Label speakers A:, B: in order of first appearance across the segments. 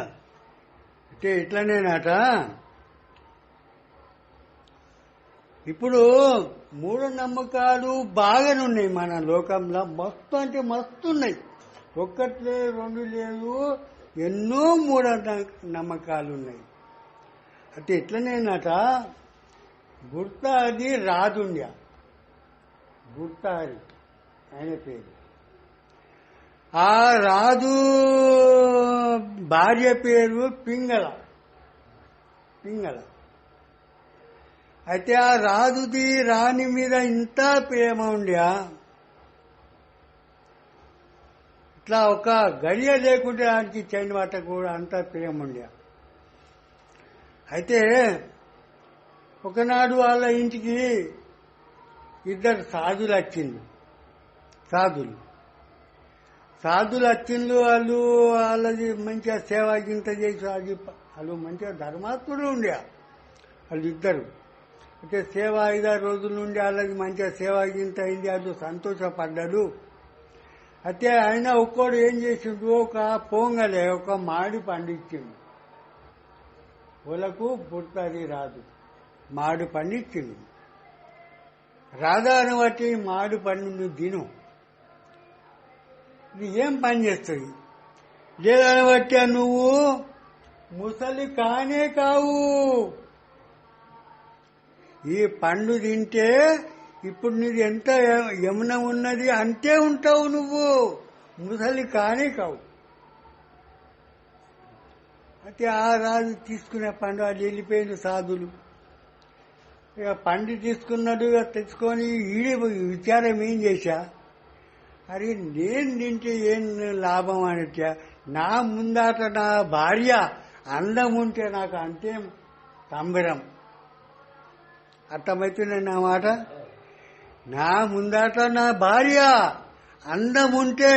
A: అంటే ఇట్లనేనట ఇప్పుడు మూఢనమ్మకాలు బాగానే ఉన్నాయి మన లోకంలో. మస్తు అంటే మస్తు ఉన్నాయి ఒక్కటి లేదు రెండు లేదు ఎన్నో మూఢ నమ్మకాలు ఉన్నాయి అంటే ఎట్లనేనట? గుర్త అది రాదుండ్య. అది ఆయన పేరు. ఆ రాజు భార్య పేరు పింగళ. పింగళ. అయితే ఆ రాజుది రాణి మీద ఇంత ప్రేమ ఉండ్యా? ఇట్లా ఒక గడియ లేకుంటే దానికి చైన్ వాట కూడా అంత ప్రేమ ఉండ్యా? అయితే ఒకనాడు వాళ్ళ ఇంటికి ఇద్దరు సాధులు వచ్చింది సాధులు. సాధులు వచ్చిండ్రు వాళ్ళు వాళ్ళది మంచిగా సేవ గింత చేసి అది వాళ్ళు మంచిగా ధర్మాత్ముడు ఉండే. వాళ్ళు ఇద్దరు అంటే సేవ ఐదారు రోజుల నుండి వాళ్ళది మంచిగా సేవ గింత అయింది వాళ్ళు సంతోషపడ్డాడు అయితే ఆయన ఒక్కడు ఏం చేసిండు ఒక పొంగలే ఒక మాడి పండించిండు. వాళ్ళకు పుట్టది రాదు. మాడు పండించిండు. రాధాను బట్టి మాడు పండు తిను ఇది ఏం పని చేస్తుంది? లేదని బట్టి నువ్వు ముసలి కానే కావు. ఈ పండు తింటే ఇప్పుడు నీది ఎంత యమున ఉన్నది అంతే ఉంటావు నువ్వు. ముసలి కానే కావు. అయితే ఆ రాజు తీసుకునే పండు అది వెళ్ళిపోయిన సాధులు. ఇక పండు తీసుకున్నాడు ఇక తెచ్చుకొని ఈడే విచారం ఏం చేశా? అరే నేను తింటే ఏం లాభం అంటే నా ముందాట నా భార్య అందం ఉంటే నాకు అంతే సంబరం అర్థమవుతుంది నా మాట? నా ముందాట నా భార్య అందం ఉంటే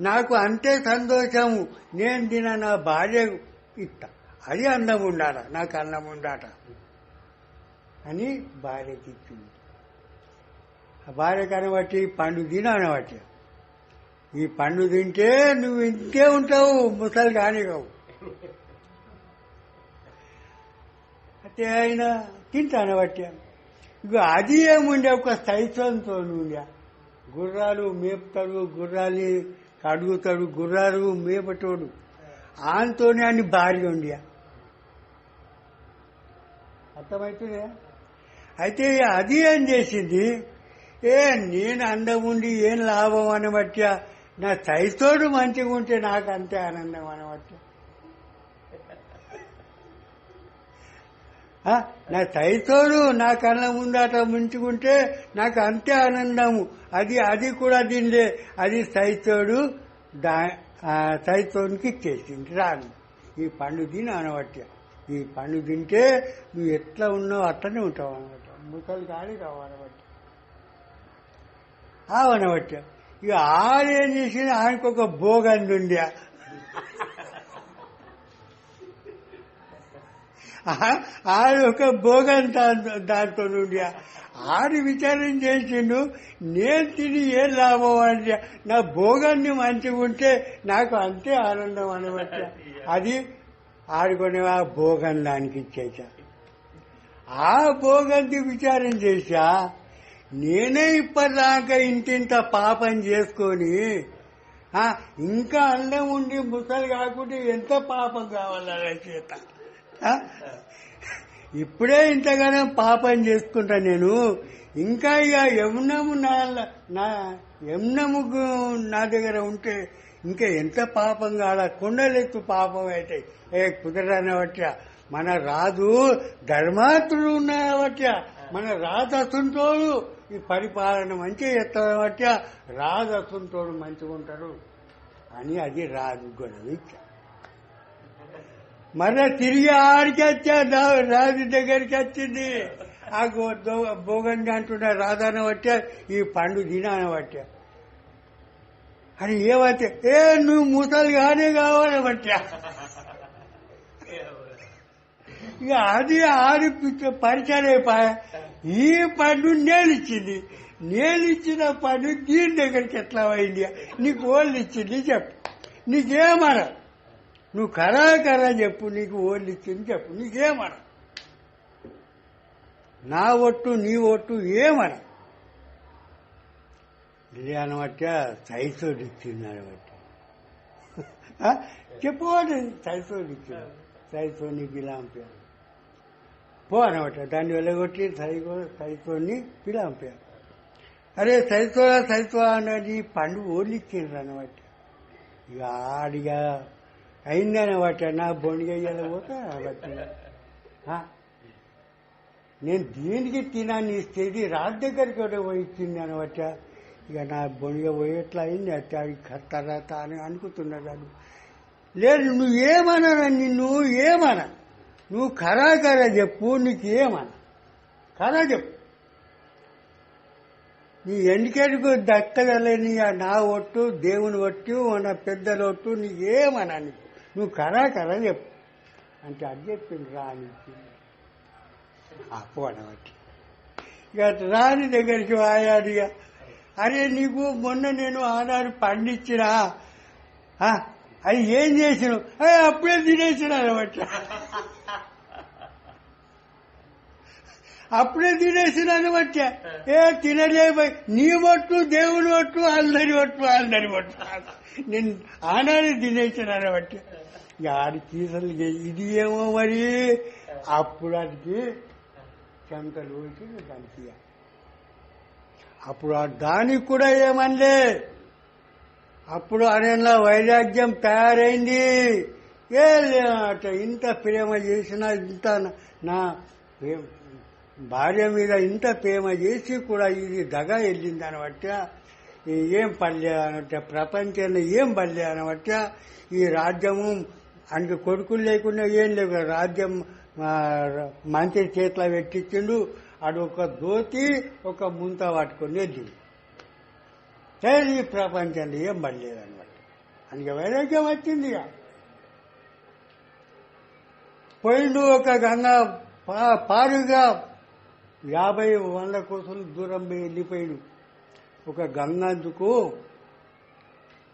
A: నాకు అంతే సంతోషము. నేను తిన నా భార్య ఇస్తా అది అందం ఉండాల నాకు అందం ఉండాట అని భార్యకి ఇచ్చింది భార్య కనబట్టి పండు తిన అనబట్టి ఈ పండు తింటే నువ్వు ఇంతే ఉంటావు ముసలి కాని కావు అయితే ఆయన తింటాను బట్టి. ఇక అది ఏముండే ఒక స్థైత్వంతో ఉండే. గుర్రాలు మేపుతాడు గుర్రాలు కడుగుతాడు గుర్రాలు మేపటోడు. ఆంతోనే అని భార్య ఉండే. అర్థమవుతుందే అయితే అది ఏం చేసింది? ఏ నేను అందం ఉండి ఏం లాభం అనబట్టి నా తైతోడు మంచిగా ఉంటే నాకు అంతే ఆనందం అనవచ్చు నా సైతోడు నా కళ్ళ అట్లా ముంచుకుంటే నాకు అంతే ఆనందము. అది అది కూడా దీనిలే అది సైతోడు దా సైతోనికి ఇచ్చేసింది రాను. ఈ పండు తిని అనవట్య ఈ పండు తింటే నువ్వు ఎట్లా ఉన్నావు అట్లనే ఉంటావు అనమాట. ముసలి కానీ కావు ఆ ఆవనబట్టి ఇక ఆడేం చేసింది ఆయనకు ఒక భోగండి ఉండే ఆడు ఒక భోగం దాంతో నుండి ఆడు విచారం చేసిండు నేను తిని ఏం లాభం అంటే నా భోగాన్ని మంచిగా ఉంటే నాకు అంతే ఆనందం అనమాట అది ఆడుకునే ఆ భోగం దానికి ఇచ్చేసా. ఆ భోగంతి విచారం చేశా నేనే ఇప్పటిదాకా ఇంటింత పాపం చేసుకొని ఇంకా అన్నం ఉండి ముసలి కాకుంటే ఎంత పాపం కావాలా చేత? ఇప్పుడే ఇంతగానో పాపం చేసుకుంటా నేను. ఇంకా ఇక యమునము నా నా నా దగ్గర ఉంటే ఇంకా ఎంత పాపం కాడ కొండలెత్తు పాపం అయితే. ఏ కుదరనవట్ట మన రాజు ధర్మాత్రుడు ఉన్నవట్ట మన రాజు అసంతోడు. ఈ పరిపాలన మంచిగా ఎత్తవట్ట రాజు అసంతోడు మంచిగా ఉంటారు. అని అది రాజు గొడవ ఇచ్చా మళ్ళా తిరిగి ఆడికి వచ్చా రాజు దగ్గరికి వచ్చింది. ఆ భోగండి దో- అంటున్నా రాధాన పట్టా ఈ పండు దినాన బట్టే అని ఏమంటే ఏ నువ్వు ముసలి గానే కావాలి పట్టా. ఇక అది ఆడి పిచ్చ- పరిచయం అయిపోయా. ఈ పండు నేను ఇచ్చింది నేను ఇచ్చిన పండు దీని దగ్గరికి ఎట్లా అయింది నీకు ఓళ్ళు ఇచ్చింది చెప్పు. నీకేమన నువ్వు కరా కరా చెప్పు నీకు ఓళ్ళు ఇచ్చింది చెప్పు. నీకేమన నా ఒట్టు నీ ఒట్టు ఏమన ఇది అనమాట సైసోడు ఇచ్చింది అనమాట చెప్పుకోండి సైసోడు ఇచ్చింది. సైసో నీకు ఇలా పంపారు. పో అనమాట దాన్ని వెళ్ళగొట్టి సైకో సైకోని పిల్ల పంపారు అరే సైతోరా సైతో అన్నది పండు ఓళ్ళు అనమాట ఇక ఆడిగా అయిందనమాట నా బొండిగయ్యాల పోతా బట్టి నేను దీనికి తినాన్ని ఇస్తేది రాజు దగ్గరికి కూడా పోయిచ్చింది అనమాట ఇక నా బొనిగ పోయేట్లా అయింది? అట్లా తర్వాత అని అనుకుతున్నాడు లేదు నువ్వు నిన్ను? ఏమన్నా నువ్వు కరా కరా చెప్పు నీకు ఏమన్న కరా చెప్పు. నీ ఎన్నికెడుకు దక్కదలేని నా ఒట్టు దేవుని ఒట్టు మన పెద్దల ఒట్టు నీకేమనా నీకు? నువ్వు కరా కరా చెప్పు. అంటే అది చెప్పింది రాని అపోనబట్టి ఇక రాని దగ్గరికి వాయాడు ఇక. అరే నీకు మొన్న నేను ఆనాడు పండించినా అది ఏం చేసినావు? అప్పుడే తినేసినా అనమాట అప్పుడే తినేసిన అనమాట ఏ తినలేబోయ్ నీ ఒట్టు దేవుని ఒట్టు అందరి ఒట్టు అందరి ఒట్టు. నేను ఆనాడు తినేసిన అనమాట ఇక ఆడి కీసలు ఇది ఏమో మరి. అప్పుడు అడిగి చెమటలు వచ్చి దానికి. అప్పుడు దానికి కూడా ఏమనలే అప్పుడు అరణ్యంలో వైరాగ్యం తయారైంది. ఏ ఇంత ప్రేమ చేసినా ఇంత నా భార్య మీద ఇంత ప్రేమ చేసి కూడా ఇది దగ వెళ్ళింది అనబట్ట ఏం పల్లె అనబట్ట ప్రపంచంలో ఏం పల్లె అనబట్ట ఈ రాజ్యము అందుకు కొడుకులు లేకుండా ఏం లేవు రాజ్యం మంత్రి చేతిలో పెట్టించిండు. అడు ఒక దోతి ఒక ముంత పట్టుకొని వెళ్ళింది సరే ఈ ప్రపంచంలో ఏం పడలేదు అనమాట అందుకే వైరాగ్యం వచ్చింది ఇక. పోయిండు ఒక గంగ పా- పారుగా యాభై వంద కోసం దూరం పోయి వెళ్ళిపోయాడు. ఒక గంగందుకు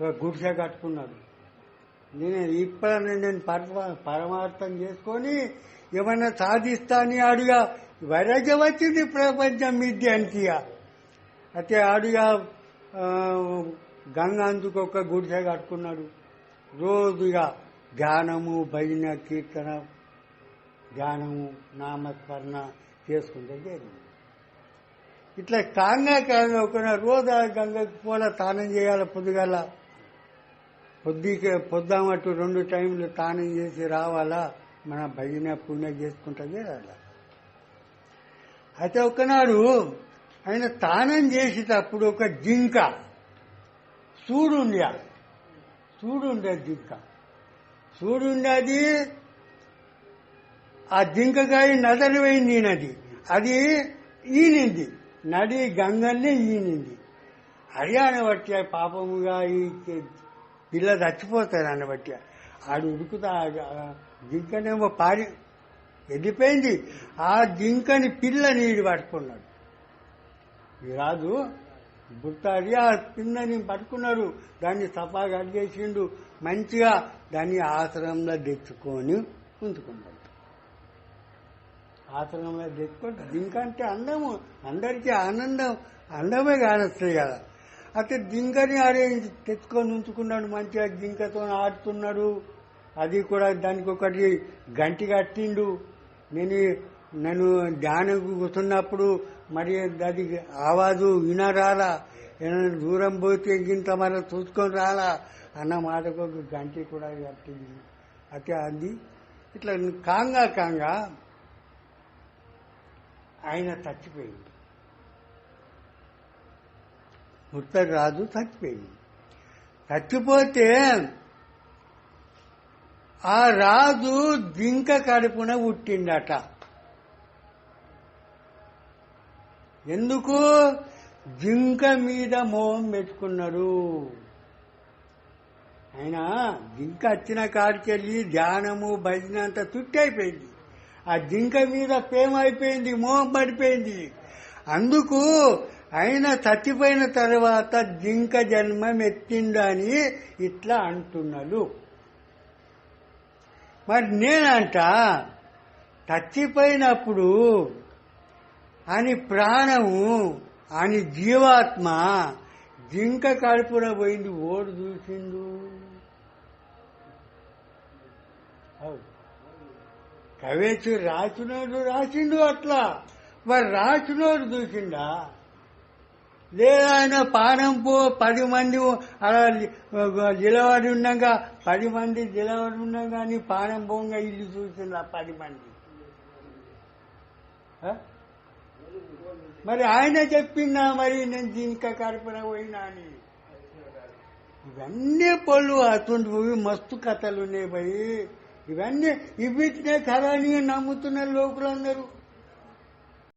A: ఒక గుడిసె కట్టుకున్నాడు. నేను ఇప్పుడు నేను పరమార్థం చేసుకొని ఏమైనా సాధిస్తా అని అడిగా. వైరాగ్యం వచ్చింది ప్రపంచం విద్యానికి ఇక. అయితే అడుగా ఆ, ఒక గుడిసె కట్టుకున్నాడు. రోజుగా ధ్యానము భజన కీర్తన ధ్యానము నామస్మరణ చేసుకుంటే జరిగింది ఇట్లా కాంగా కాదు ఒక రోజు ఆ గంగకు తానం చేయాలి పొద్దుగల? పొద్దుకే పొద్దామట్టు రెండు టైంలు తానం చేసి రావాలా? మన భజన పుణ్యం చేసుకుంటే అలా అయితే ఒకనాడు ఆయన తానం చేసేటప్పుడు ఒక జింక చూడుండే చూడుండే జింక. చూడుండేది ఆ జింకకాయ నదరి పోయింది నది అది ఈనింది. నది గంగల్ని ఈనింది. హర్యానా బట్టి పాపముగా ఈ పిల్ల చచ్చిపోతారు అని బట్టి ఆడు ఉడుకుతా జింకనేమో పారి వెళ్ళిపోయింది. ఆ జింకని పిల్ల నీడు పట్టుకున్నాడు. ఈ రాజు గుర్తాడి ఆ పిల్లని పట్టుకున్నాడు దాన్ని సఫాగా చేసిండు మంచిగా దాన్ని ఆశ్రమంలో తెచ్చుకొని ఉంచుకున్నాడు. ఆశ్రమంలో తెచ్చుకొని జింక అంటే అందము అందరికీ ఆనందం అందమే కానొస్తాయి కదా. అయితే జింకని అరేంజ్ తెచ్చుకొని ఉంచుకున్నాడు మంచిగా జింకతో ఆడుతున్నాడు. అది కూడా దానికి ఒకటి గంటి కట్టిండు. నేను నన్ను ధ్యానం కూర్చున్నప్పుడు మరి అది ఆవాజు వినరాలా? ఏమైనా దూరం పోతే ఇంత మరి చూసుకొని రాలా? అన్న మాటకు గంటి కూడా కట్టింది అయితే అది. ఇట్లా కాంగా కాంగా ఆయన చచ్చిపోయింది. ముత్తడి రాజు చచ్చిపోయింది. చచ్చిపోతే ఆ రాజు జింక కడుపున పుట్టిండట. ఎందుకు? జింక మీద మోహం పెట్టుకున్నాడు. ఆయన జింక వచ్చిన కాడికెళ్ళి ధ్యానము భజన అంతా తుట్టి అయిపోయింది. ఆ జింక మీద ప్రేమ అయిపోయింది మోహం పడిపోయింది. అందుకు ఆయన చచ్చిపోయిన తర్వాత జింక జన్మం ఎత్తిండని ఇట్లా అంటున్నాడు. మరి నేనంట చచ్చిపోయినప్పుడు అని ప్రాణము అని జీవాత్మ జింక కడుపున పోయింది ఓడు చూసిండు. అవును కవేచి రాసినోడు రాసిండు అట్లా. మరి రాసినోడు చూసిండా? లేదా ఆయన పానంపు పది మంది అలా నిలబడి ఉండగా పది మంది నిలబడి ఉండగా నీ పానం పోగా ఇల్లు చూసిందా పది మంది. మరి ఆయన చెప్పిందా మరి నేను దీనిక కడుపున పోయినా అని? ఇవన్నీ పళ్ళు అటువంటి మస్తు కథలు ఉన్నాయి భయ్ ఇవన్నీ ఇవిటినే కథ నమ్ముతున్న లోకులందరూ.